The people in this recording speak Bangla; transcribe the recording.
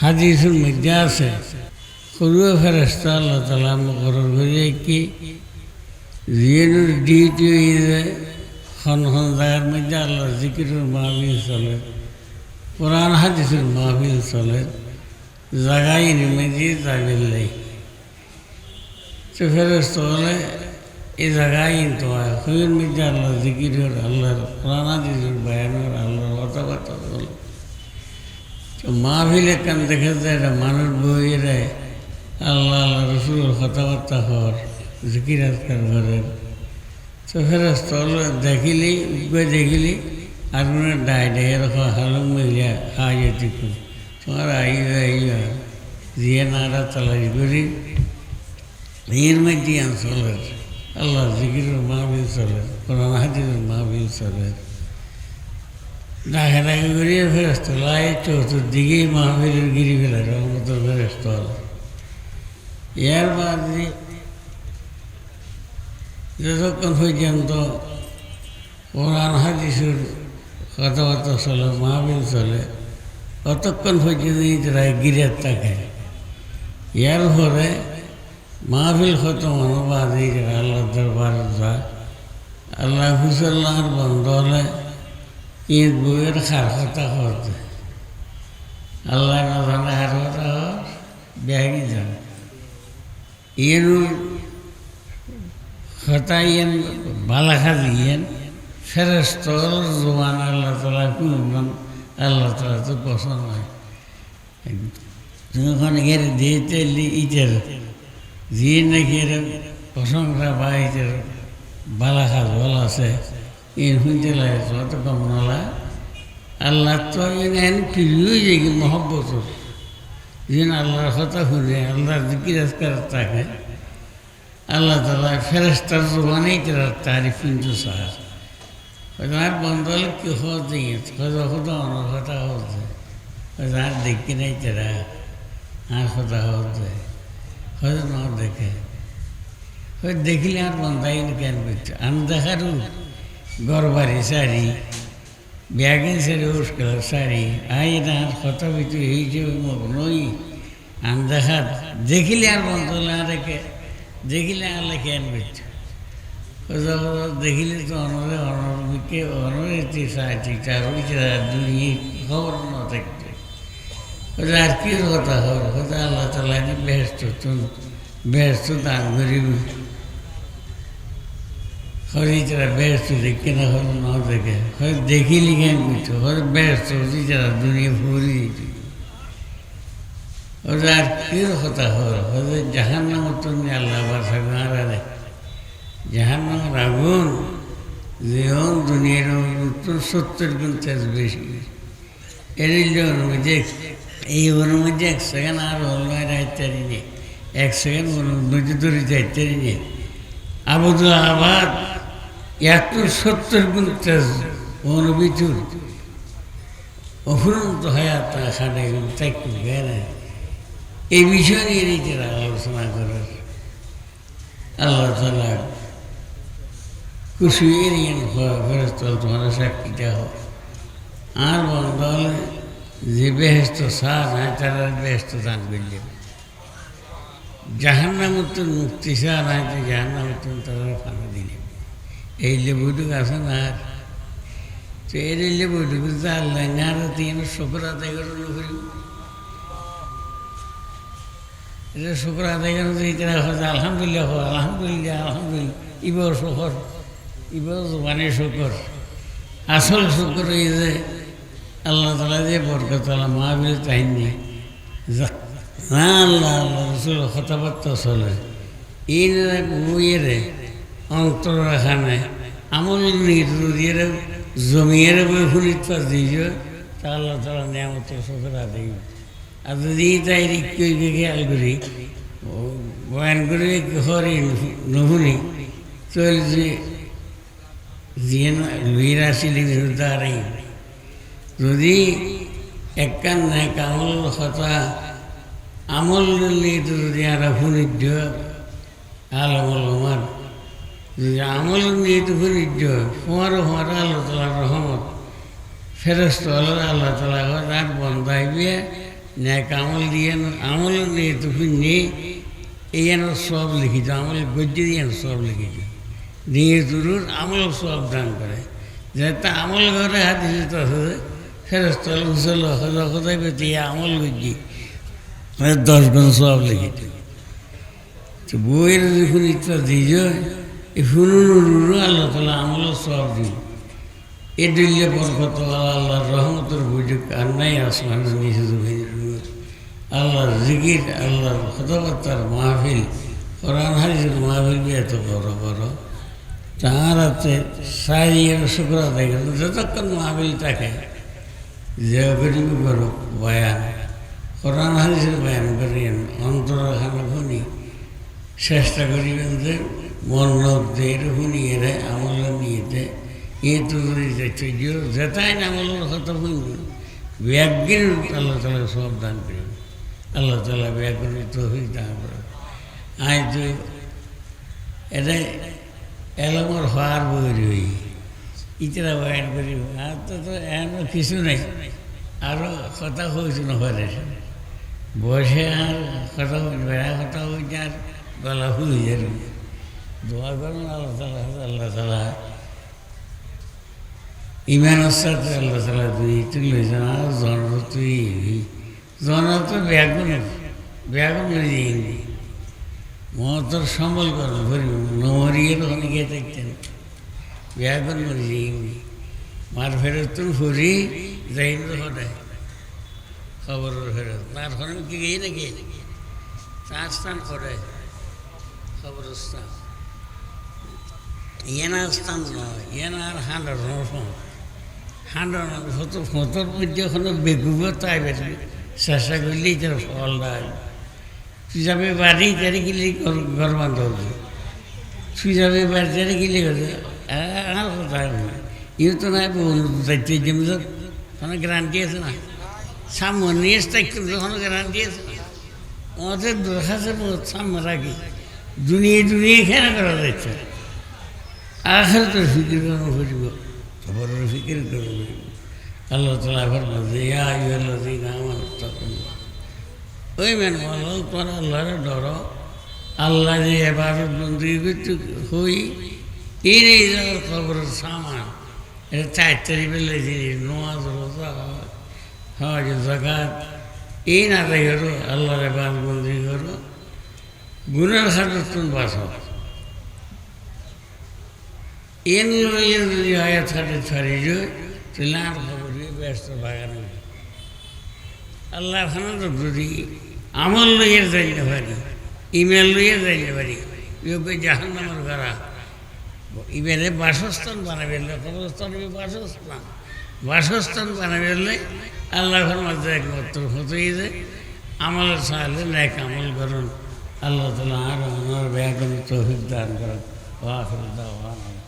হাদিসের মধ্যে আছে সৰুৱে ফেৰেস্তা আল্লাহ তালা মুখৰৰ কৰি কি যিহেতু ডিউটি হৈ যায় খন খন জাগার মধ্যে আল্লাহর জিকিরের মাহফিল চলে, কোরআন হাদিসের মাহফিল চলে জাগাই নিমেজি যাবিল্লাই তো ফেরস্ত বলে এই জায়গায় তো হয় খুঁজের মধ্যে আল্লাহ জিকিরের আল্লাহর কোরআন হাদিসের বয়ানের আল্লাহর কথাবার্তা তো মাহফিল একখান দেখে যায় এটা মানুষ বইয়েরা আল্লাহ আল্লাহ, রসুলের কথাবার্তা হওয়ার জিকির আজকার ঘরের তো ফেরস্ত দেখিলি, উঠবে দেখিলি, আর মনে ডাই ডাই, এরকম হালুম মিলিয়া খাওয়াই দিকুন তোমার আইবা আইবা দিয়ে নাড়া তালাই করি, এর মধ্যে চলে আল্লাহ জিকিরের মাহবিল চলে, কোরআন হাদিসের মাহবিল চলে। ডাকে ডাকে করিয়ে ফেরস্ত। লাই চতুর্দিকেই মাহবিলের গিরি ফেলে রহমতের ফেরস্ত হলো। এর বাদে যতক্ষণ পর্যন্ত কোরআন হাদিসের কথাবার্তা চলে মাহবিল চলে, ততক্ষণ পর্যন্ত তারা গিরের থাকে। এর পরে মাহফিল খতম অনুবাদ এই যারা আল্লাহ দরবার যা আল্লাহ হুসল্লাহর বন্ধ হলে ঈদ বইয়ের খার কথা হতে। আল্লাহ না জানে হার কথা হর ব্যাগি যান ইয়ের খতাইয়েন বালাখা দিয়েন ফেরস্তর জোয়ান আল্লাহ তালা কুমান আল্লাহ তালা তো পছন্দ হয়। তুমি ওখানে গেলে দিয়েতে ইটের দিয়ে নাকি প্রশংসা বা ইটের বালাখা জল আছে। ইন শুনতে লাগে যত কম নলা আল্লাহ। তো এন প্রিয় যে কি মহব্বতর যেন আল্লাহর কথা শুনে, আল্লাহর দিকির আজকার থাকে। আল্লাহ তালা ফেরেস্তার জোবানেই তারা তারিফ কিন্তু সাহায্য আর বন্ধ হলে কি হতে হয়তো হতো অন্য কথা হতে আর দেখি নাই তারা আর কথা হতে হয়তো না দেখে। দেখিলে আর বন্ধাই কেন করছে আমি দেখারও গরবারি শাড়ি ব্যাগিন শাড়ি উস্কাল শাড়ি আই না আর কথা এই যে নই আমি দেখার দেখিলে আর বন্ধ আর রেখে দেখিলে আল্লাহ কেন করছে দেখিলে তো অনরে অনরকে অনরেতে সাহায্য চার দুনিয়ে খবর না থাকতে আর কি কথা খবর হয়তো আল্লাহ তালা ব্যস্ত ব্যস্ত দান গরিব হরিচারা ব্যস্ত, দেখে না হল না দেখে। হয়তো দেখিলি কেন করছ হয়তো ব্যস্ত হরিচারা দুনিয়া দিচ্ছি ওটা আর কি কথা হল। হয়তো জাহান নামত তুমি আল্লাহ বাসা মারা জাহান নামের আগুন, যেমন দুনিয়ার উত্তর সত্তর গুণ তেজ বেশি। এর অনুমতি এই অনুমতি এক সেকেন্ড আর হলমায় ইত্যাদি নেই। এক সেকেন্ড অনুমতি ধরে ইত্যাদি নেই। আবুদুল আবাদ এত সত্তর গুণ তেজ অনুবিচুর অফুরন্ত হায়াত খানে তাই না এই বিষয় নিয়ে নিজেরা আলোচনা করার। আল্লাহ তালা খুশি নিয়ে ফেরত তোমার সাক্ষীটা হোক আর বন্ধ হলে যে বেহেস্ত সার হয় তারা বেহেস্ত দান করলে। জাহান নামতন মুক্তি সার হয় তো জাহান নামতন তারা ফাঁকা দিলে। এই লেবুটুক আছে না আর তো এই লেবুটুকু আল্লাহ না আর তিন শুক্র আদায় করে করি এটা শুক্র আদায় করে এটা হচ্ছে আলহামদুলিল্লাহ হো আলহামদুলিল্লাহ আলহামদুলিল্লাহ ইবর শুকর ইবর মানে শুকর আসল শুকর এই যে আল্লাহ তালা যে বরকতলা মাহবিল তাহিনী না আল্লাহ আল্লাহ রসুল কথাবার্তা চলে এই বইয়েরে অন্তর রাখানে আমল নিয়ে জমিয়ে বই ফুলিত দিয়েছ তা আল্লাহ তালা নিয়ামত শুকর আদায় আর যদি তাই কইবে খেয়াল করি বয়ান করে হরি নহুনি চলছে যিয়ে লুইরা ছিলেন দাঁড়াই যদি একখান নাই কামল কথা, আমল যদি আর ফুনিজ্য আলমল আমার আমল নিয়ে তো ফুনিজ্য তোমারও তোমার আল্লাহ তালার রহমত ফেরস্ত আল্লাহ আল্লাহ তালা আর বন্ধাইবে ন্যাক আমল দিয়ে আমল নিয়ে তুমি নিয়ে এই যেন সব লিখিত। আমল গজ্জি দিয়ে সব লিখিত। নিয়ে তুরুর আমল সব দান করে যেটা আমল ঘরে হাত দিতে আছে ফেরস্তল উসল হদাই পেতে আমল গজ্জি দশ গুণ সব লিখিত বইয়ের যখন ইচ্ছা দিজ এই ফুলুরু আল্লাহ তালা আমল সব দিন এ দিল্লে বরকত আল্লাহর রহমতের বুঝুক আর নাই আসমান নিচে আল্লাহর জিকির আল্লাহর কথাবার্তার মাহফিল কোরআন হারিজের মাহফিল বি এত বড় বড় তাহার হাতে সারিয়ের শুক্র আদায় করে যতক্ষণ মাহফিল থাকে যে করিব করো বয়ান কোরআন হারিজের বয়ান করিয়েন অন্তর খানা শুনি চেষ্টা করিবেন যে নদের শুনিয়ে রে আমল নিয়েতে এ তো যেটাই না আমলের কথা শুনব ব্যাগের আল্লাহ তালা সব দান করিব আল্লাহ তালা ব্যাগের তো হই দান করে আয় তো এটা এলামর হওয়ার বই রই ইতরা বয়ান করিব আর তো তো এমন কিছু নেই। আরও কথা হয়েছে না পারে বসে আর কথা বেড়া কথা হয়েছে আর গলা হুই যাবে। দোয়া করুন, আল্লাহ তালা আল্লাহ তালা ইমানের সাথে আল্লাহ তালা তুই তুই আর জন তুই। জন তো ব্যাগুন ব্যাগুন দিইনি মহতর সম্বল করেন ভরিব ওখানে গিয়ে দেখতেন। ব্যাগুন মরি যাইনি মার ফেরত তুমি ফুরি, যাইন তো হঠাৎ। খবর ফেরত তার ওখানে কি গিয়ে নাকি? তার স্থান করে কবরস্থান এনার স্থান নয়, এনার হান্ড্রেড হান্ড্রেড হতো ফটোর মধ্যে ওখানে বেগুব তাই বেশি। চেষ্টা করলেই তার ফল দেয় তুই যাবে বাড়ি তারে গেলে ঘর বান্ধ হবে তুই যাবে বাড়ি তারে গেলে আর কোথায় ইউ তো নাই। দায়িত্ব যেমন কোনো গ্যারান্টি আছে না? সামনে এসে কোনো গ্যারান্টি আছে না? আমাদের দরখাস্তের সামনে রাখি। দুনিয়া দুনিয়া খেয়াল করা যাচ্ছে আখের তো ফিকির করা ফুটব খবর ফিকির করে ফুটব আল্লাহ তালা ফরমাতে ইয়া আইয়ুহাল্লাযীনা আমানু তাকুল্লাহ ওই মেন বলো তোমরা আল্লাহরে ডরো। আল্লাহ যে এবারত বন্দি হই এই নেই যাওয়ার খবরের সামান। এটা চার চারি বেলে জিনিস নোয়াজ রোজা হজ জাকাত এই না করো আল্লাহর এবার বন্দি করো। গুণের খাতে তুমি বাস এন যদি আয়াত খাতে ছাড়ি যায় তাহলে আর খবর ব্যস্ত বাগান আল্লাহ খানা তো যদি আমল লইয়ে যাইতে পারি ইমেল লইয়ে যাইতে পারি ইউপি জাহান নামের করা ইমেলে বাসস্থান বানাবে কবরস্থান বাসস্থান বাসস্থান বানাবে আল্লাহ মধ্যে একমাত্র হতেই যে আমলের সাহায্যে ন্যাক আমল করুন আল্লাহ তালা আর আমার ব্যাগ তৌফিক দান করেন ওয়াফির দাওয়ান